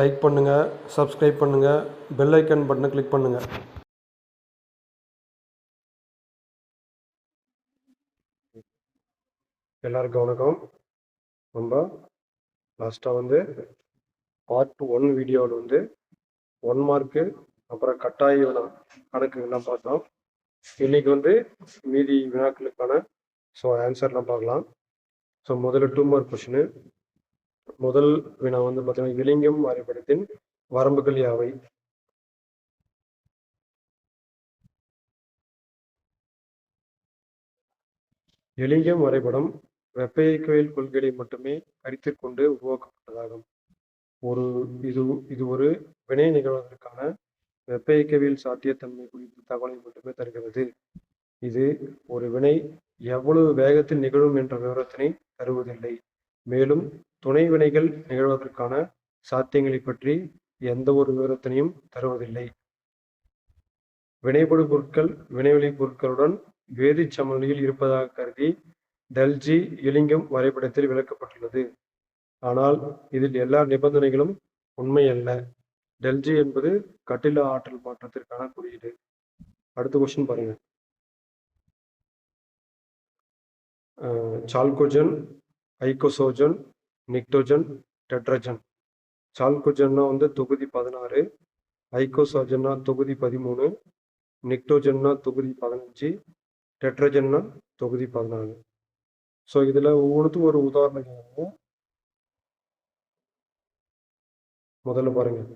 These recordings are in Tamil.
லைக் பண்ணுங்கள் சப்ஸ்கிரைப் பண்ணுங்கள் பெல் ஐக்கான் பட்டனை கிளிக் பண்ணுங்கள் எல்லாருக்கும் வணக்கம். நம்ம லாஸ்ட்டாக வந்து பார்ட் ஒன் வீடியோவில் வந்து ஒன் மார்க்கு அப்புறம் கட்டாய வினா கணக்குகள்லாம் பார்த்தோம். இன்னைக்கு வந்து மீதி வினாக்களுக்கான ஸோ ஆன்சர்லாம் பார்க்கலாம். ஸோ முதல்ல டூ மார்க் கொஷினு முதல் வினா வந்து பார்த்தீங்கன்னா இலிங்கம் வரைபடத்தின் வரம்புகள் யாவை? எலிங்கம் வரைபடம் வெப்ப இயக்கவியல் கொள்கைகளை மட்டுமே கருத்தில் கொண்டு உருவாக்கப்பட்டதாகும். ஒரு இது இது ஒரு வினை நிகழ்வதற்கான வெப்ப இயக்கவியல் சாத்தியத்தன்மை குறித்த தகவலை மட்டுமே தருகிறது. இது ஒரு வினை எவ்வளவு வேகத்தில் நிகழும் என்ற விவரத்தினை தருவதில்லை. மேலும் துணை வினைகள் நிகழ்வதற்கான சாத்தியங்களை பற்றி எந்த ஒரு விவரத்தினையும் தருவதில்லை. வினைபடு பொருட்கள் வினைவெளி பொருட்களுடன் வேதிச் சமநிலையில் இருப்பதாக கருதி டல்ஜி இலிங்கம் வரைபடத்தில் விளக்கப்பட்டுள்ளது. ஆனால் இதில் எல்லா நிபந்தனைகளும் உண்மை அல்ல டெல்ஜி என்பது கட்டில ஆற்றல் மாற்றத்திற்கான குறியீடு. அடுத்த கொஸ்டின் பாருங்க. சால்கோஜன் ஐகோசோஜன் நிக்டோஜன் டெட்ரஜன். சால்கோஜன்னா வந்து தொகுதி பதினாறு ஐகோசாஜன்னா தொகுதி பதிமூணு நிக்டோஜன்னா தொகுதி பதினஞ்சு டெட்ரஜன்னா தொகுதி பதினாலு ஸோ இதில் ஒவ்வொன்றுத்துக்கும் ஒரு உதாரணம் முதல்ல பாருங்கள்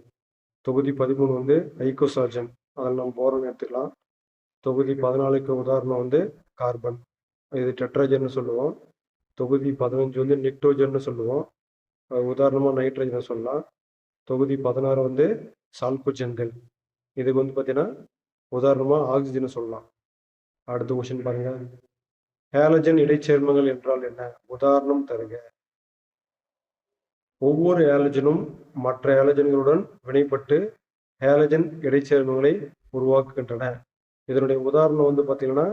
தொகுதி பதிமூணு வந்து ஐகோசார்ஜன் அதில் நம்ம போரோன் எடுத்துக்கலாம். தொகுதி பதினாலுக்கு உதாரணம் வந்து கார்பன் இது டெட்ரஜன்னு சொல்லுவோம். தொகுதி பதினஞ்சு வந்து நிக்டோஜன்னு சொல்லுவோம். உதாரணமாக நைட்ரஜனை சொல்லலாம். தொகுதி பதினாறு வந்து சால்கோஜன்கள் இதுக்கு வந்து பார்த்தீங்கன்னா உதாரணமாக ஆக்சிஜனை சொல்லலாம். அடுத்த கொஷின் பாருங்க. ஹேலஜன் இடைச்சேர்மங்கள் என்றால் என்ன? உதாரணம் தருக. ஒவ்வொரு ஹேலஜனும் மற்ற ஹேலஜன்களுடன் வினைப்பட்டு ஹேலஜன் இடைச்சேர்மங்களை உருவாக்குகின்றன. இதனுடைய உதாரணம் வந்து பார்த்தீங்கன்னா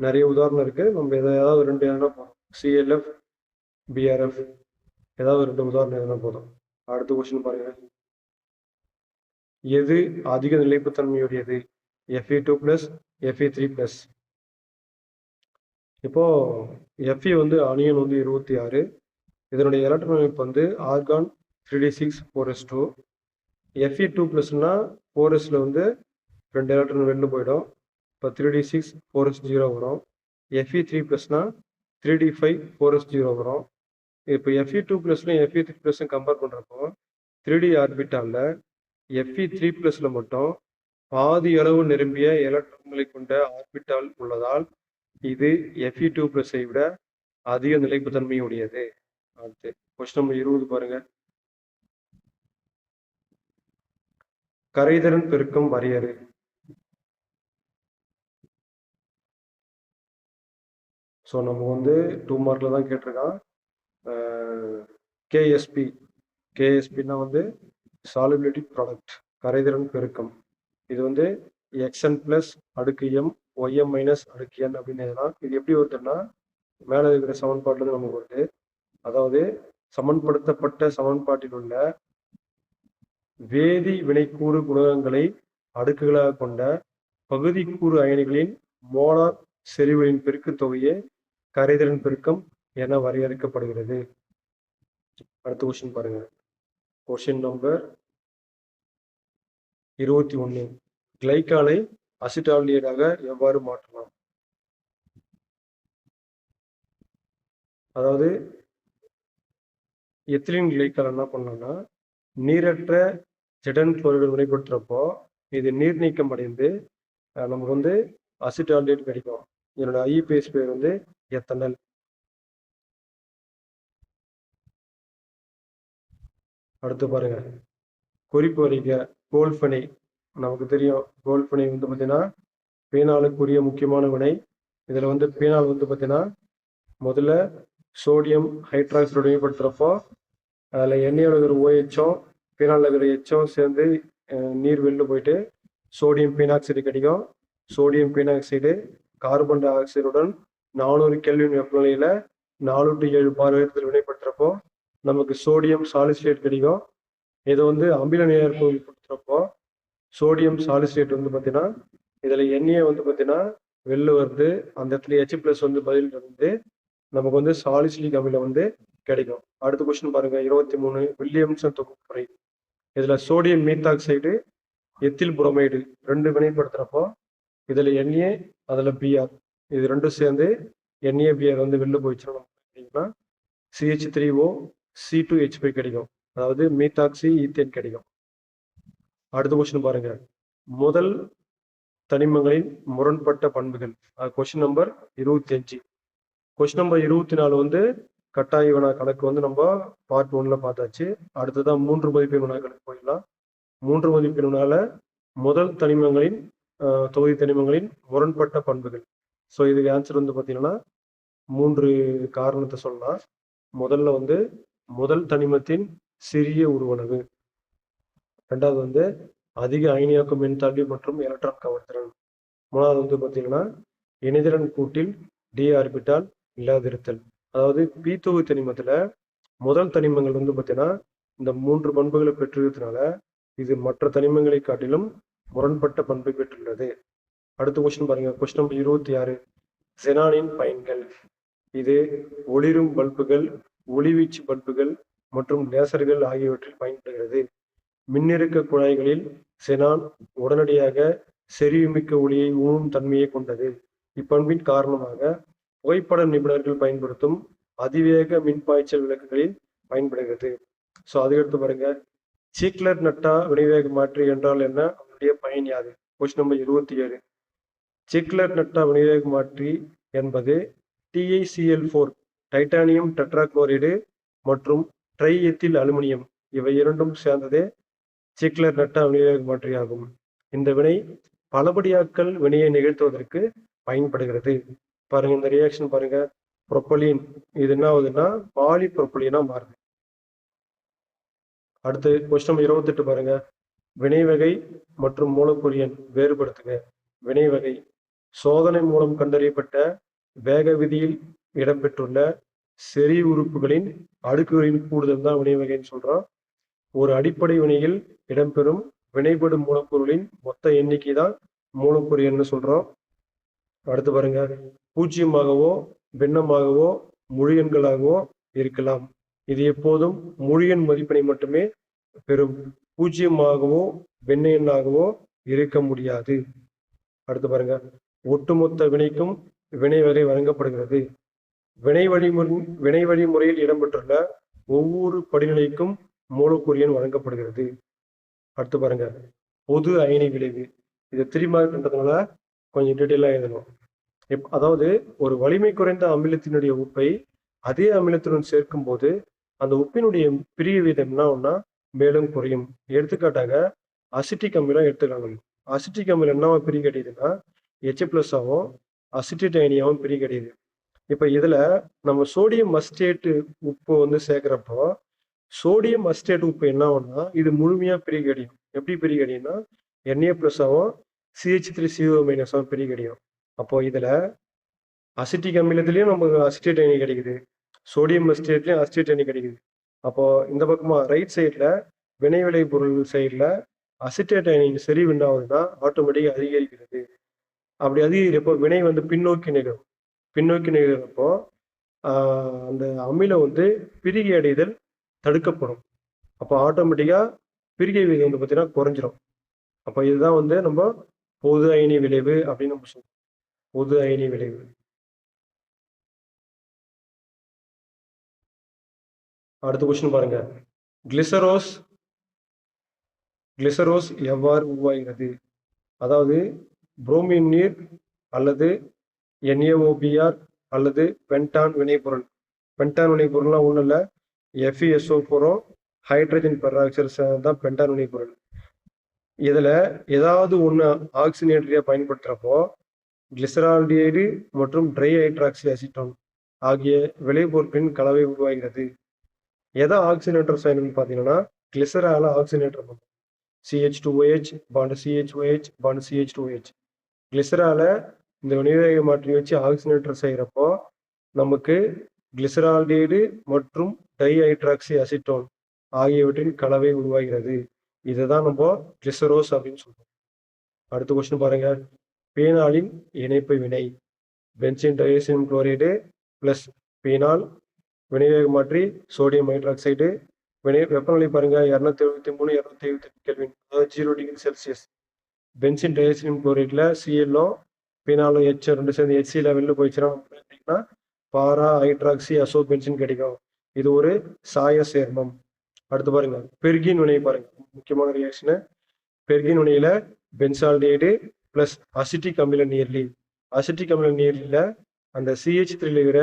நிறைய உதாரணம் இருக்குது நம்ம எதாவது ரெண்டு எதனா போகிறோம் சிஎல்எஃப் பிஆர்எஃப் ஏதாவது ரெண்டு உதாரணம் எதுனா போதும். அடுத்த கொஸ்டின் பாருங்க. எது அதிக நிலைப்புத்தன்மையுடையது? FE two plus FE three plus இப்போ எஃப்இ வந்து அணியன் வந்து இருபத்தி ஆறு. இதனுடைய எலக்ட்ரான் அமைப்பு வந்து argon three D six four S two FE two ப்ளஸ்னா four எஸ்ல வந்து ரெண்டு எலக்ட்ரான் வெளில போயிடும். இப்போ three D six four S zero வரும் FE three ப்ளஸ்னா three D five four S zero வரும். இப்போ எஃப்இ டூ ப்ளஸ்லையும் எஃப்இ த்ரீ ப்ளஸும் கம்பேர் பண்ணுறப்போ த்ரீ டி ஆர்பிட்டாலில் எஃப்இ த்ரீ ப்ளஸில் மட்டும் பாதி அளவு நிரம்பிய எலக்ட்ரான்களை கொண்ட ஆர்பிட்டால் உள்ளதால் இது எஃப்இ டூ ப்ளஸை விட அதிக நிலைப்புத்தன்மை உடையது அடுத்து கொஸ்டின் நம்பர் இருபது பாருங்க. கரைதிறன் பெருக்கம் வரையறு. ஸோ நம்ம வந்து டூ மார்க்ல தான் கேட்டிருக்கான். கேஎஸ்பி கேஎஸ்பின்னா வந்து சாலிபிலிட்டி ப்ராடக்ட் கரைதிறன் பெருக்கம். இது வந்து எக்ஸ்என் பிளஸ் அடுக்கு எம் ஒய்எம் மைனஸ் அடுக்கு என் அப்படின்னு எழுதலாம் இது எப்படி வருதுன்னா மேலே இருக்கிற சமன்பாட்டில் நமக்கு வருது. அதாவது சமன்படுத்தப்பட்ட சமன்பாட்டில் உள்ள வேதி வினைக்கூறு குணகங்களை அடுக்குகளாக கொண்ட பகுதிக்கூறு அயனிகளின் மோலார் செறிவுகளின் பெருக்குத் தொகையே கரைதிறன் பெருக்கம் என வரையறுக்கப்படுகிறது. அடுத்த கொஸ்டின் பாருங்க. கொஸ்டின் நம்பர் இருபத்தி ஒன்று கிளைக்காலை அசிட்டால்டியடாக எவ்வாறு மாற்றலாம்? அதாவது எத்திலின் கிளைக்கால் என்ன பண்ணோம்னா நீரற்ற ஜெடன் குளோரைடு வினைபடுத்துறப்போ இது நீர் நீக்கம் அடைந்து நமக்கு வந்து அசிட்டால்டேட் கிடைக்கும். இதனோட ஐபிஎஸ் பேர் வந்து எத்தனல் அடுத்து பாருங்க. குறிப்பு வரிக கோல்பனை. நமக்கு தெரியும் கோல்பனை வந்து பார்த்தீங்கன்னா பீனாலுக்குரிய முக்கியமான வினை. இதில் வந்து பீனால் வந்து பார்த்தீங்கன்னா முதல்ல சோடியம் ஹைட்ராக்சைடு வினைப்படுத்துகிறப்போ அதில் எண்ணெயோட இருக்கிற ஓஎச்சும் பீனால் இருக்கிற எச்சும் சேர்ந்து நீர் வெளில போயிட்டு சோடியம் பீனாக்சைடு கிடைக்கும் சோடியம் பீனாக்சைடு கார்பன் டை ஆக்சைடுடன் நானூறு கெல்வின் வெப்பநிலையில் நானூற்றி ஏழு பார் உயரத்தில் வினைப்படுத்துறப்போ நமக்கு சோடியம் சாலிசிலேட் கிடைக்கும். இதை வந்து அமில நேர்ப்பு கொடுத்துறப்போ சோடியம் சாலிசிலேட் வந்து பார்த்தீங்கன்னா இதில் எண்ணெயை வந்து பார்த்தீங்கன்னா வெளில வருது. அந்த இடத்துல ஹெச் ப்ளஸ் வந்து பதில் வந்து நமக்கு வந்து சாலிசிலிக் அமிலம் வந்து கிடைக்கும். அடுத்த கொஸ்டின் பாருங்க. இருபத்தி மூணு வில்லியம்சன் தொகுப்புறை இதில் சோடியம் மீத்தாக்சைடு எத்தில் புரோமைடு ரெண்டு வினைப்படுத்துறப்போ இதில் என்ஏ அதில் பிஆர் இது ரெண்டும் சேர்ந்து என்ஏ பிஆர் வந்து வெளில போயிடுச்சுன்னா அப்படின்னா CH three O C two H கிடைக்கும். அதாவது மீத்தாக்சி ஈத்தேன் கிடைக்கும். அடுத்த கொஸ்டின் பாருங்க. முதல் தனிமங்களின் முரண்பட்ட பண்புகள். கொஸ்டின் நம்பர் இருபத்தி அஞ்சு. கொஸ்டின் நம்பர் இருபத்தி நாலு வந்து கட்டாய வினா கணக்கு வந்து நம்ம பார்ட் ஒன்ல பார்த்தாச்சு. அடுத்ததான் மூன்று மதிப்பெண் வினா கணக்கு போயிடலாம். மூன்று மதிப்பெண் வினால முதல் தனிமங்களின் தொகுதி தனிமங்களின் முரண்பட்ட பண்புகள். ஸோ இதுக்கு ஆன்சர் வந்து பார்த்தீங்கன்னா மூன்று காரணத்தை சொல்லலாம். முதல்ல வந்து முதல் தனிமத்தின் சிறிய உருவளவு. ரெண்டாவது வந்து அதிக அயனியாக்கும் மின்தாண்டி மற்றும் எலக்ட்ரான் கவர்திறன் மூணாவது வந்து பார்த்தீங்கன்னா இணைதிறன் கூட்டில் டி ஆர்பிட்டால் இல்லாதிருத்தல். அதாவது பி தொகுதி தனிமத்தில் முதல் தனிமங்கள் வந்து பார்த்தீங்கன்னா இந்த மூன்று பண்புகளை பெற்றிருக்கிறதுனால இது மற்ற தனிமங்களை காட்டிலும் முரண்பட்ட பண்பை பெற்றுள்ளது. அடுத்த கொஸ்டின் பாருங்க. கொஸ்டின் நம்பர் இருபத்தி ஆறு. செனானின் பயன்கள். இது ஒளிரும் பல்புகள் ஒளிவீச்சு பல்புகள் மற்றும் லேசர்கள் ஆகியவற்றில் பயன்படுகிறது. மின்னிறக்க குழாய்களில் செனான் உடனடியாக செறிவுமிக்க ஒளியை ஊனும் தன்மையை கொண்டது. இப்பண்பின் காரணமாக புகைப்பட நிபுணர்கள் பயன்படுத்தும் அதிவேக மின்பாய்ச்சல் விளக்குகளில் பயன்படுகிறது. ஸோ அதுக்கடுத்து பாருங்க. சீக்லர் நட்டா வினைவேக மாற்றி என்றால் என்ன? அதனுடைய பயன் யாது? கொஸ்டின் நம்பர் இருபத்தி ஏழு சிக்லர் நட்டா விநியோக மாற்றி என்பது டிஐசிஎல் ஃபோர் டைட்டானியம் டெட்ராக்ளோரைடு மற்றும் ட்ரை எத்தில் அலுமினியம். இவை இரண்டும் சேர்ந்ததே சிக்லர் நட்டா விநியோக மாற்றி ஆகும் இந்த வினை பலபடியாக்கல் வினையை நிகழ்த்துவதற்கு பயன்படுகிறது. பாருங்க இந்த ரியாக்ஷன் பாருங்க. ப்ரொப்பலின் இது என்ன ஆகுதுன்னா பாலி ப்ரொப்பலினா மாறுது. அடுத்து கொஸ்டின் இருபத்தெட்டு பாருங்க. வினைவகை மற்றும் மூலப்பொரியன் வேறுபடுத்துக. வினைவகை சோதனை மூலம் கண்டறியப்பட்ட வேக விதியில் இடம்பெற்றுள்ள செறி உறுப்புகளின் அடுக்குகளின் கூடுதல் தான் வினைவகைன்னு சொல்றோம். ஒரு அடிப்படை வினையில் இடம்பெறும் வினைபடும் மூலப்பொருளின் மொத்த எண்ணிக்கை தான் மூலப்பொரியன்னு சொல்றோம். அடுத்து பாருங்க. பூஜ்ஜியமாகவோ பின்னமாகவோ முழு எண்களாகவோ இருக்கலாம். இது எப்போதும் முழு எண் மதிப்பினை மட்டுமே பெறும். பூஜ்ஜியமாகவோ வெண்ணெயனாகவோ இருக்க முடியாது. அடுத்து பாருங்க. ஒட்டுமொத்த வினைக்கும் வினை வகை வழங்கப்படுகிறது. வினை வழிமுறை வினை வழிமுறையில் இடம்பெற்றுள்ள ஒவ்வொரு படிநிலைக்கும் மூலக்கூறியன் வழங்கப்படுகிறது. அடுத்து பாருங்க. பொது அயனி விளைவு. இதை இது திரும்பின்றதுனால கொஞ்சம் டீட்டெயிலாக எழுதணும். இப் அதாவது ஒரு வலிமை குறைந்த அமிலத்தினுடைய உப்பை அதே அமிலத்துடன் சேர்க்கும் போது அந்த உப்பினுடைய பிரிய வீதம் என்ன ஒன்னா மேலும் குறையும். எடுத்துக்காட்டாக அசிட்டிக் அமிலம் எடுத்துக்கலாம் அசிட்டிக் அமிலம் என்னவா பிரி கிடையுதுன்னா ஹெச் பிளஸ் ஆகும் பிரி கிடையுது இப்போ இதில் நம்ம சோடியம் மஸ்டேட்டு உப்பு வந்து சேர்க்குறப்போ சோடியம் அஸ்டேட் உப்பு என்ன ஆகும்னா இது முழுமையாக பிரி கிடையும் எப்படி பிரி கிடையும்னா என்ஏ ப்ளஸ்ஸாகவும் சிஹெச் த்ரீ சிஓ மைனஸாகவும் பிரி கிடையும் அப்போது இதில் அசிட்டிக் அமிலத்துலேயும் நமக்கு அசிட்டேட் அயனி கிடைக்குது. சோடியம் மஸ்டேட்லேயும் அசிட்டேட் அயனி கிடைக்குது. அப்போது இந்த பக்கமாக ரைட் சைடில் வினை விளை பொருள் சைடில் அசிட்டேட் அயனின் செறிவு என்ன ஆட்டோமேட்டிக்காக அதிகரிக்கிறது. அப்படி அதிகரிப்போ வினை வந்து பின்னோக்கி நிகழும். பின்னோக்கி நிகழ்கிறப்போ அந்த அமிலம் வந்து பிரிகை அடைதல் தடுக்கப்படும். அப்போ ஆட்டோமேட்டிக்காக பிரிகை விகிதம் வந்து பார்த்தீங்கன்னா குறைஞ்சிரும். அப்போ இதுதான் வந்து நம்ம பொது அயனி விளைவு அப்படின்னு நம்ம சொல்லுவோம் பொது அயனி விளைவு. அடுத்த கொஸ்டின் பாருங்க. கிளிசரோஸ் கிளிசரோஸ் எவ்வாறு உருவாகிறது? அதாவது புரோமின் நீர் அல்லது என்ஏஓபிஆர் அல்லது பென்டான் வினைப்பொருள் பென்டான் வினைப்பொருள்லாம் ஒன்றும் இல்லை. எஃப்இஎஸ்ஓ போகிறோம் ஹைட்ரஜன் பெராக்சைடு தான் பென்டான் வினைப்பொருள் இதில் ஏதாவது ஒன்று ஆக்சினேட்டரியாக பயன்படுத்துகிறப்போ கிளிசரால்டியைடு மற்றும் ட்ரை ஹைட்ராக்சி அசிட்டோன் ஆகிய விளைபொருட்களின் கலவை உருவாகிறது. எதை ஆக்சினேட்டர் செய்யணும்னு பார்த்தீங்கன்னா கிளிசரால ஆக்சினேட்டர் பண்ணும். CH two OH bond CH OH bond CH two OH கிளிசரால இந்த வினைவேக மாற்றி வச்சு ஆக்சினேட்டர் செய்கிறப்போ நமக்கு கிளிசரால்டிடு மற்றும் டை ஹைட்ராக்சி அசிட்டோன் ஆகியவற்றின் கலவை உருவாகிறது. இதுதான் நம்ம கிளிசரோஸ் அப்படின்னு சொல்றோம். அடுத்த கொஸ்டின் பாருங்க. பீனாலின் இணைப்பு வினை. Benzene diazonium chloride plus phenol வினைவேக மாற்றி சோடியம் ஹைட்ராக்சைடு வினை வெப்பநிலை பாருங்க. இரநூத்தி எழுபத்தி மூணு இரநூத்தி எழுபத்தி எட்டு கெல்வின் அதாவது zero degree Celsius benzene diazonium குளோரைட்ல CLO பினாலோ ஹெச் ரெண்டு சேர்ந்து ஹெச்சி லெவலில் போயிடுச்சுன்னா நமக்கு பாரா ஹைட்ராக்சி அசோ பென்சின் கிடைக்கும். இது ஒரு சாய சேர்மம். அடுத்து பாருங்க. பெர்கின் வினை பாருங்க. முக்கியமான ரியாக்ஷனு பெர்கின் வினையில பென்சால்டேடு பிளஸ் அசிட்டிக் அமில நீர்லி. அசிட்டிக் அமில நீர்லியில் அந்த சிஹெச் த்ரீல இருக்கிற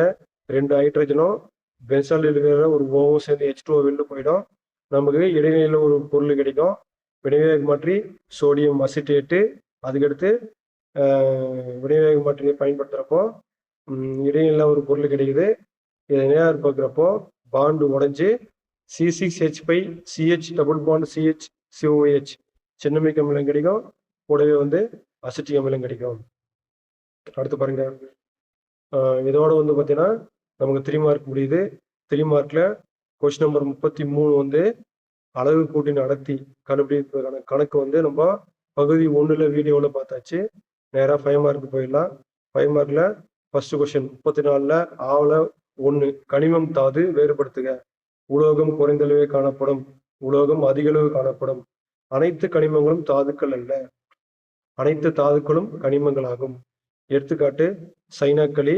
ரெண்டு ஹைட்ரஜனும் பென்சால் இருக்கிற ஒரு ஓவும் சேர்ந்து ஹெச் டூ வெளில போயிடும். நமக்கு இடைநிலையில் ஒரு பொருள் கிடைக்கும். வினைவேக மாற்றி சோடியம் அசிட்டேட்டு அதுக்கடுத்து ஆஹ், வினைவேக மாற்றியை பயன்படுத்துகிறப்போ இடைநிலையில் ஒரு பொருள் கிடைக்குது. இதை நேரம் பார்க்குறப்போ பாண்டு உடஞ்சி C six H by CH double bond CH COH cinnamic அமிலம் கிடைக்கும். கூடவே வந்து அசிட்டிக் அமிலம் கிடைக்கும். அடுத்து பாருங்க. இதோட வந்து பார்த்தீங்கன்னா நமக்கு த்ரீ மார்க் முடியுது. த்ரீ மார்க்கில் கொஸ்டின் நம்பர் முப்பத்தி மூணு வந்து அளவு கூட்டின் அடர்த்தி கண்டுபிடிப்பதற்கான கணக்கு வந்து நம்ம பகுதி ஒன்றில் வீடியோவில் பார்த்தாச்சு. நேராக ஃபைவ் மார்க் போயிடலாம். ஃபைவ் மார்க்கில் ஃபர்ஸ்ட் கொஸ்டின் முப்பத்தி நாலில் ஆவல ஒன்று கனிமம் தாது வேறுபடுத்துக. உலோகம் குறைந்தளவே காணப்படும். உலோகம் அதிகளவு காணப்படும். அனைத்து கனிமங்களும் தாதுக்கள் அல்ல. அனைத்து தாதுக்களும் கனிமங்களாகும். எடுத்துக்காட்டு சைனாக்களி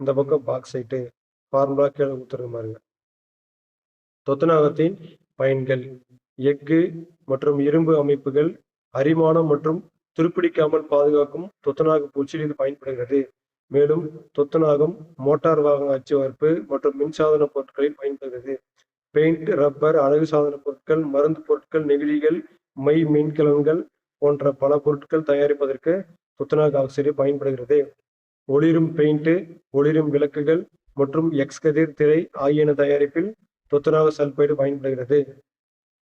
இந்த பக்கம் பாக்ஸைட்டு ஃபார்முலா கீழே கொடுத்துருக்க பாருங்க தொத்தநாகத்தின் பயன்கள் எஃகு மற்றும் இரும்பு அமைப்புகள் அரிமானம் மற்றும் துருப்பிடிக்காமல் பாதுகாக்கும் தொத்தநாக பூச்சியில் இது பயன்படுகிறது. மேலும் தொத்தநாகம் மோட்டார் வாகன அச்சுவரப்பு மற்றும் மின்சாதன பொருட்களில் பயன்படுகிறது. பெயிண்ட் ரப்பர் அழகு சாதன பொருட்கள் மருந்து பொருட்கள் நெகிழிகள் மை மின்கலன்கள் போன்ற பல பொருட்கள் தயாரிப்பதற்கு துத்தநாக ஆக்சைடு பயன்படுகிறது. ஒளிரும் பெயிண்ட் ஒளிரும் விளக்குகள் மற்றும் எக்ஸ் கதிர் திரை ஆகியன தயாரிப்பில் துத்தநாக சல்பைடு பயன்படுகிறது.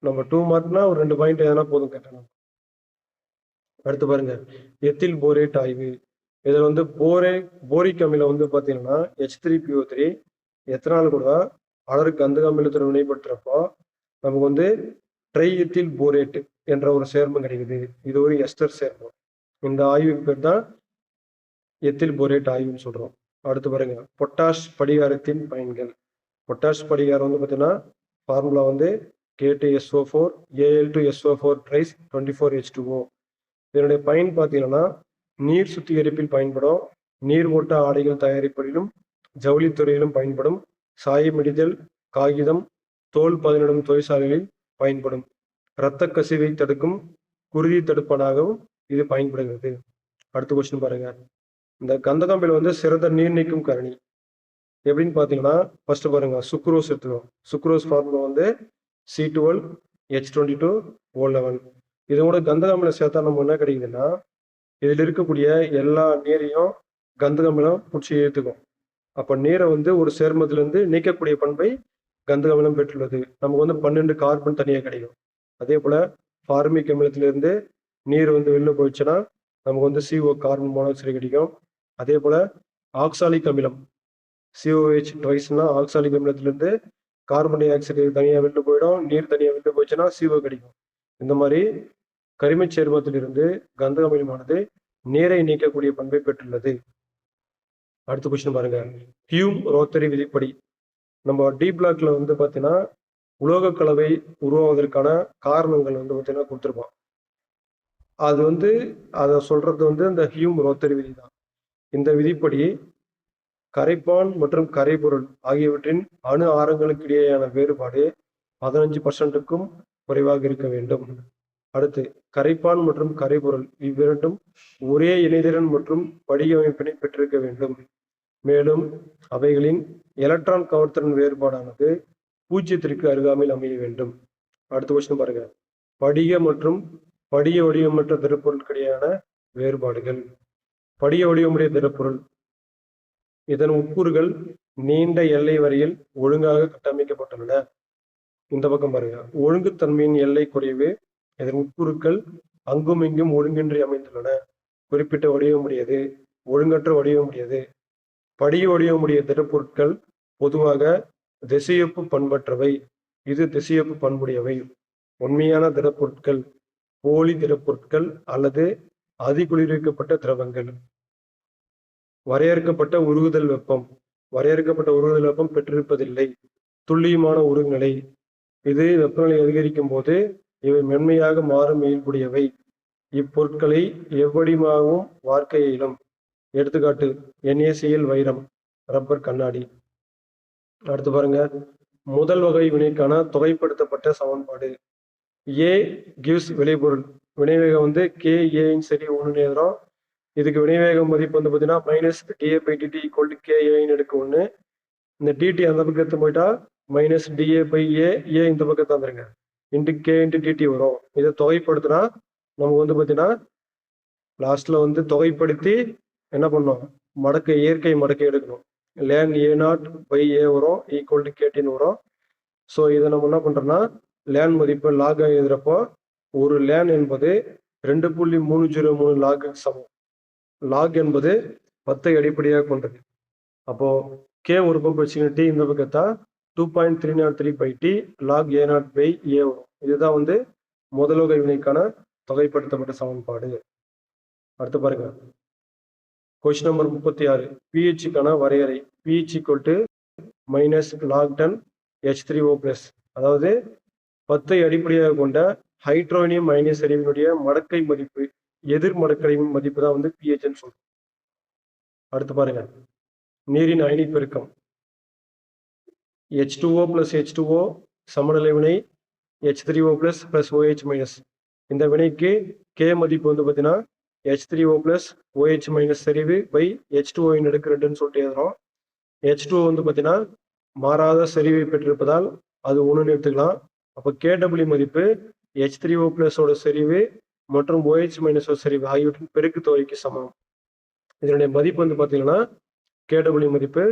நம்ம டூ மார்க்னா ஒரு ரெண்டு பாயிண்ட் எதனா போதும் கேட்டணும் அடுத்து பாருங்க. எத்தில் போரேட் ஆய்வு. இதில் வந்து போரே போரிக் அமிலம் வந்து பார்த்தீங்கன்னா H three PO three ethanol கூட அலர் கந்தக அமிலத்துடன் வினைப்படுத்துறப்போ நமக்கு வந்து ட்ரை எத்தில் போரேட் என்ற ஒரு சேர்மம் கிடைக்குது. இது ஒரு எஸ்டர் சேர்மம். இந்த ஆய்வுக்கு பேர் தான் எத்தில் போரேட் ஆய்வுன்னு சொல்கிறோம் அடுத்து பாருங்க. பொட்டாஷ் படிகாரத்தின் பயன்கள். பொட்டாஷ் படிகாரம் வந்து பார்த்தீங்கன்னா ஃபார்முலா வந்து K two SO four AL two SO four thrice twenty four H two O இதனுடைய பயன் பார்த்தீங்கன்னா நீர் சுத்திகரிப்பில் பயன்படும் நீர் ஓட்ட ஆடைகள் தயாரிப்பதிலும் ஜவுளித்துறையிலும் பயன்படும் சாயமிடிதல் காகிதம் தோல் பதனிடும் தொழிற்சாலைகளில் பயன்படும். இரத்த கசிவை தடுக்கும் குருதி தடுப்பதாகவும் இது பயன்படுகிறது. அடுத்த கொஸ்டின் பாருங்க. இந்த கந்தகம்பில் வந்து சிறந்த நீர் நீக்கும் கரணி. எப்படின்னு பார்த்தீங்கன்னா ஃபர்ஸ்ட் பாருங்க சுக்ரோஸ் எடுத்துக்கோம் சுக்ரோஸ் ஃபார்முலா வந்து C twelve H twenty two O eleven இதோட கந்தகமிலம் சேர்த்தா நம்ம என்ன கிடைக்குதுன்னா இதில் இருக்கக்கூடிய எல்லா நீரையும் கந்தகமிலம் பிடிச்சி ஏற்றுக்கும் அப்போ நீரை வந்து ஒரு சேர்மத்திலேருந்து நீக்கக்கூடிய பண்பை கந்தகமிலம் பெற்றுள்ளது. நமக்கு வந்து பன்னெண்டு கார்பன் தனியாக கிடைக்கும். அதே போல் ஃபார்மிக் அமிலத்திலேருந்து நீர் வந்து வெளில போயிடுச்சுன்னா நமக்கு வந்து சிஓ கார்பன் மோனாக்சைடு கிடைக்கும். அதே போல ஆக்சாலிக் அமிலம் சிஓஹெச் ட்வைஸ்னா ஆக்சாலிக் அமிலத்திலிருந்து கார்பன் டை ஆக்சைடு தனியாக வெளில போயிடும் நீர் தனியாக வெளில போயிடுச்சுன்னா சிஓ கிடைக்கும். இந்த மாதிரி கரிமச் சேர்மத்திலிருந்து கந்தக அமிலமானது நீரை நீக்கக்கூடிய பண்பை பெற்றுள்ளது. அடுத்த கொஸ்டின் பாருங்க. ஹியூம் ரோத்தரி விதிப்படி. நம்ம டி பிளாக்ல வந்து பார்த்தீங்கன்னா உலோக கலவை உருவாவதற்கான காரணங்கள் வந்து பார்த்தீங்கன்னா கொடுத்துருப்போம் அது வந்து அதை சொல்றது வந்து அந்த ஹியூம் ரோத்தரி விதி தான் இந்த விதிப்படி கரைப்பான் மற்றும் கரைபொருள் ஆகியவற்றின் அணு ஆரங்களுக்கு இடையேயான வேறுபாடு பதினஞ்சு பர்சன்ட்டுக்கும் குறைவாக இருக்க வேண்டும். அடுத்து கரைப்பான் மற்றும் கரைபொருள் இவ்விரண்டும் ஒரே இணைதிறன் மற்றும் வடிவமைப்பினை பெற்றிருக்க வேண்டும். மேலும் அவைகளின் எலக்ட்ரான் கவர்திறன் வேறுபாடானது பூஜ்ஜியத்திற்கு அருகாமையில் அமைய வேண்டும். அடுத்த கொஸ்டின் பாருங்க. படிக மற்றும் படிக வடிவமற்ற திடப்பொருட்களிடையான வேறுபாடுகள். படிய வடிவமுடைய திடப்பொருள். இதன் உட்கூறுகள் நீண்ட எல்லை வரையில் ஒழுங்காக கட்டமைக்கப்பட்டுள்ளன. இந்த பக்கம் பாருங்க. ஒழுங்குத்தன்மையின் எல்லை குறைவு இதன் உட்கூறுகள் அங்கும் இங்கும் ஒழுங்கின்றி அமைந்துள்ளன. குறிப்பிட்ட வடிவமுடையது ஒழுங்கற்ற வடிவமுடையது. படிய வடிவமுடைய திடப்பொருட்கள் பொதுவாக திசையொப்பு பண்பற்றவை. இது திசையொப்பு பண்புடையவை. உண்மையான திடப்பொருட்கள் போலி திடப்பொருட்கள் அல்லது அதிகுளிர்விக்கப்பட்ட திரவங்கள் வரையறுக்கப்பட்ட உருகுதல் வெப்பம் வரையறுக்கப்பட்ட உருகுதல் வெப்பம் பெற்றிருப்பதில்லை. துல்லியமான உருகுநிலை. இது வெப்பநிலை அதிகரிக்கும் போது இவை மென்மையாக மாறும் இயல்புடையவை இப்பொருட்களை எவ்வடிமாகவும் வார்க்க இயலும். எடுத்துக்காட்டு NaCl வைரம் ரப்பர் கண்ணாடி. அடுத்து பாருங்க முதல் வகை வினைக்கான தொகைப்படுத்தப்பட்ட சமன்பாடு. ஏ கிவ்ஸ் விளைபொருள். வினைவேகம் வந்து கே ஏன்னு சரி ஒன்று எழுதுறோம் இதுக்கு வினைவேகம் மதிப்பு வந்து பார்த்தீங்கன்னா minus dA by dt equal to k ஏன்னு எடுக்க ஒன்று இந்த டிடி அந்த பக்கம் எடுத்து போயிட்டா minus dA by A A இந்த பக்கம் தந்துருங்க. இன்ட்டு கே இன்ட்டு டிடி வரும். இதை தொகைப்படுத்தினா நமக்கு வந்து பார்த்தீங்கன்னா லாஸ்ட்ல வந்து தொகைப்படுத்தி என்ன பண்ணோம்? மடக்கை இயற்கை மடக்கை எடுக்கணும். Ln A naught by A வரும் ஈக்குவல் டு கேட்டின்னு வரும். ஸோ இதை நம்ம என்ன பண்ணுறோன்னா லேன் மதிப்பு லாக் எழுதுறப்போ ஒரு லேன் என்பது ரெண்டு புள்ளி மூணு ஜீரோ மூணு லாக் சமம். லாக் என்பது பத்தை அடிப்படையாக கொண்டது. அப்போ கே ஒரு பக்கம் வச்சுக்கிட்டு இந்த பக்கத்தா two point three nought three by T log A nought by A வரும். இதுதான் வந்து முதல் வகை வினைக்கான தொகைப்படுத்தப்பட்ட சமன்பாடு. அடுத்து பாருங்க. கொஸ்டின் நம்பர் முப்பத்தி ஆறு. பிஹெச்சுக்கான வரையறை. PH equal to minus log ten H three O plus அதாவது பத்தை அடிப்படையாக கொண்ட ஹைட்ரோனியம் மைனஸ் அறிவினுடைய மடக்கை மதிப்பு எதிர் மடக்கடைவின் மதிப்பு தான் வந்து பிஹெச்னு சொல்றோம். அடுத்து பாருங்க. நீரின் அயனி பெருக்கம். H two O plus H two O சமநிலை வினை H three O plus plus O H minus இந்த வினைக்கு கே மதிப்பு வந்து பார்த்தீங்கன்னா H three O plus O H minus செறிவு பை ஹெச் டூ ஓயின் எடுக்கு ரெண்டுன்னு சொல்லிட்டு எழுதுறோம். ஹெச் டூ வந்து பார்த்தீங்கன்னா மாறாத செறிவை பெற்றிருப்பதால் அது ஒன்றுன்னு எடுத்துக்கலாம். அப்போ கேடபிள்யூ மதிப்பு ஹெச் த்ரீ ஓ பிளஸோட செறிவு மற்றும் ஓஹெச் மைனஸோட செறிவு ஆகியவற்றின் பெருக்கு தொகைக்கு சமம். இதனுடைய மதிப்பு வந்து பார்த்தீங்கன்னா கேடபிள்யூ மதிப்பு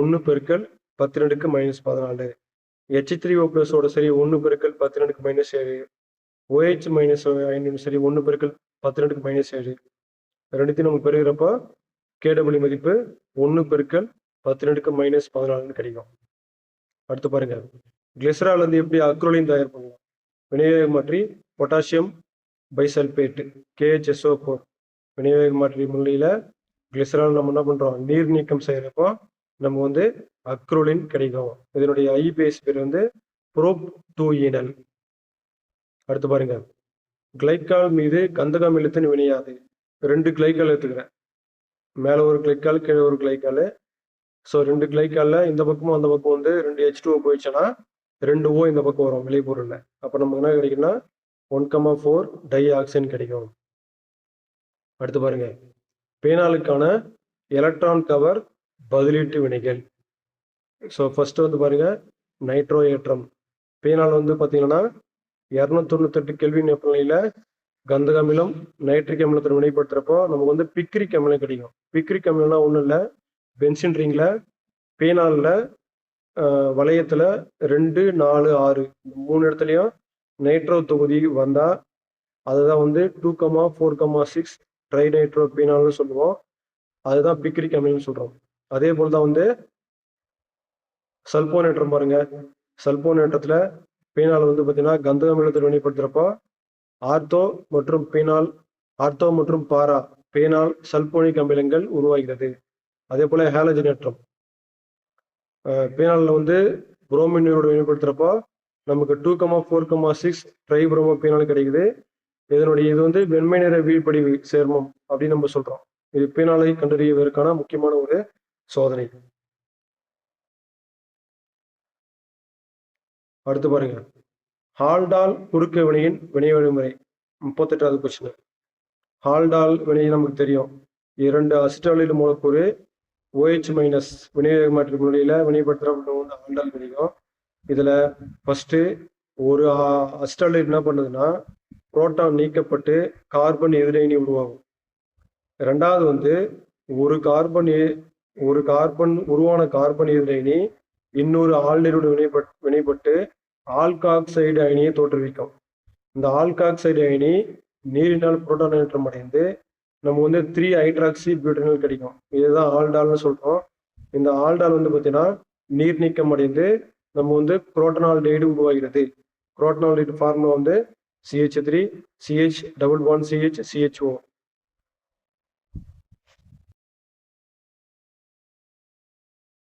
ஒன்று பெருக்கல் பத்து ரெண்டுக்கு மைனஸ் பதினாலு ஹெச் த்ரீ ஓ பிளஸோட சரி ஒன்று பெருக்கல் பத்து ரெண்டுக்கு மைனஸ் ஏழு ஓஹெச் மைனஸ் ஐநூறு சரி ஒன்று பெருக்கல் பத்து ரெண்டுக்கு மைனஸ் ஏழு. ரெண்டுத்தையும் நம்ம பெருகிறப்போ கேடபிள்யூ மதிப்பு ஒன்று பெருக்கல் பத்து ரெண்டுக்கு மைனஸ் பதினாலுன்னு கிடைக்கும். அடுத்து பாருங்க. கிளிசரால் வந்து எப்படி அக்ரோலின் தயார் பண்ணலாம் வினைவேக மாற்றி பொட்டாசியம் பைசல்பேட்டு கேஹெச்எஸ்ஓ ஃபோர் வினைவேக மாற்றி முன்னிலையில் கிளிசரால் நம்ம என்ன பண்ணுறோம் நீர் நீக்கம் செய்கிறப்போ நம்ம வந்து அக்ரோலின் கிடைக்கும். இதனுடைய ஐபிஎஸ் பேர் வந்து புரோப் டூ அடுத்து பாருங்க. கிளைக்கால் மீது கந்தகம் இழுத்துன்னு வினையாது ரெண்டு கிளைக்கால் எடுத்துக்கிறேன். மேலே ஒரு கிளைக்கால் கீழே ஒரு கிளைக்கால் ஸோ ரெண்டு கிளைக்காலில் இந்த பக்கமும் அந்த பக்கம் வந்து ரெண்டு ஹெச் டூ போயிடுச்சுன்னா ரெண்டு ஓ இந்த பக்கம் வரும் விளைபொருளில் அப்போ நமக்கு என்ன கிடைக்குன்னா one comma four dioxane கிடைக்கும். அடுத்து பாருங்க. பேனாலுக்கான எலக்ட்ரான் கவர் பதிலீட்டு வினைகள். ஸோ ஃபர்ஸ்ட் வந்து பாருங்க நைட்ரோ ஏற்றம். பேனால் வந்து பார்த்தீங்கன்னா இரநூத்தி தொண்ணூத்தெட்டு கெல்வின் வெப்பநிலையில் கந்தக அமிலம் நைட்ரிக் அமிலத்தை வினைப்படுத்துகிறப்போ நமக்கு வந்து பிக்ரிக் அமிலம் கிடைக்கும். பிக்ரிக் அமிலம்னா ஒன்றும் இல்லை பென்சின் ரிங்கில் பேனாலில் வளையத்தில் ரெண்டு நாலு ஆறு இந்த மூணு இடத்துலையும் நைட்ரோ தொகுதி வந்தால் அதுதான் வந்து two comma four comma six trinitro பீனால்னு சொல்லுவோம். அதுதான் பிக்ரிக் அமிலம்னு சொல்கிறோம் அதே போல் தான் வந்து சல்போனேற்றம் பாருங்க. சல்போனேற்றத்தில் பீனால் வந்து பார்த்தீங்கன்னா கந்தக அமிலத்தில் வினைப்படுத்துகிறப்போ ஆர்த்தோ மற்றும் பீனால் ஆர்த்தோ மற்றும் பாரா பேனால் சல்போனிக் அமிலங்கள் உருவாகிறது. அதே போல ஹேலஜனேற்றம் பீனாலில் வந்து புரோமின் நீரோடு வினைப்படுத்துகிறப்போ நமக்கு two comma four comma six tribromophenol கிடைக்குது. இதனுடைய இது வந்து வெண்மை நிற வீழ்படிவு சேர்மம் அப்படின்னு நம்ம சொல்கிறோம் இது பீனாலை கண்டறியவதற்கான முக்கியமான ஒரு சோதனை. அடுத்து பாருங்க. ஹால்டால் குறுக்கு வினையின் வினை வழிமுறை. முப்பத்தெட்டாவது கொஸ்டின் ஹால்டால் வினை நமக்கு தெரியும். இரண்டு அசிட்டாலில் மூலக்கூறு ஓஹெச் மைனஸ் வினைவேக மாற்று முறையில் வினைப்படுத்துகிற வந்து ஹால்டால் கிடைக்கும் இதில் ஃபஸ்ட்டு ஒரு அசிட்டாலைட் என்ன பண்ணுதுன்னா புரோட்டான் நீக்கப்பட்டு கார்பன் எதிரணி உருவாகும். ரெண்டாவது வந்து ஒரு கார்பன் ஒரு கார்பன் உருவான கார்பன் எதிரணி இன்னொரு ஆழ்நீரோடு வினைப்பட் வினைப்பட்டு ஆல்காக்சைடு அயனியை தோற்றுவிக்கும். இந்த ஆல்காக்சைடு அயனி நீரினால் புரோட்டானேற்றம் அடைந்து நம்ம வந்து த்ரீ ஹைட்ராக்சி பியூட்டனல் கிடைக்கும். இதுதான் ஆல்டால்னு சொல்கிறோம் இந்த ஆல்டால் வந்து பார்த்தீங்கன்னா நீர் நீக்கம் அடைந்து நம்ம வந்து குரோட்டனால் டைடு உருவாகிறது. குரோட்டனால்டைடு ஃபார்முலா வந்து C H three C H double one C H C H O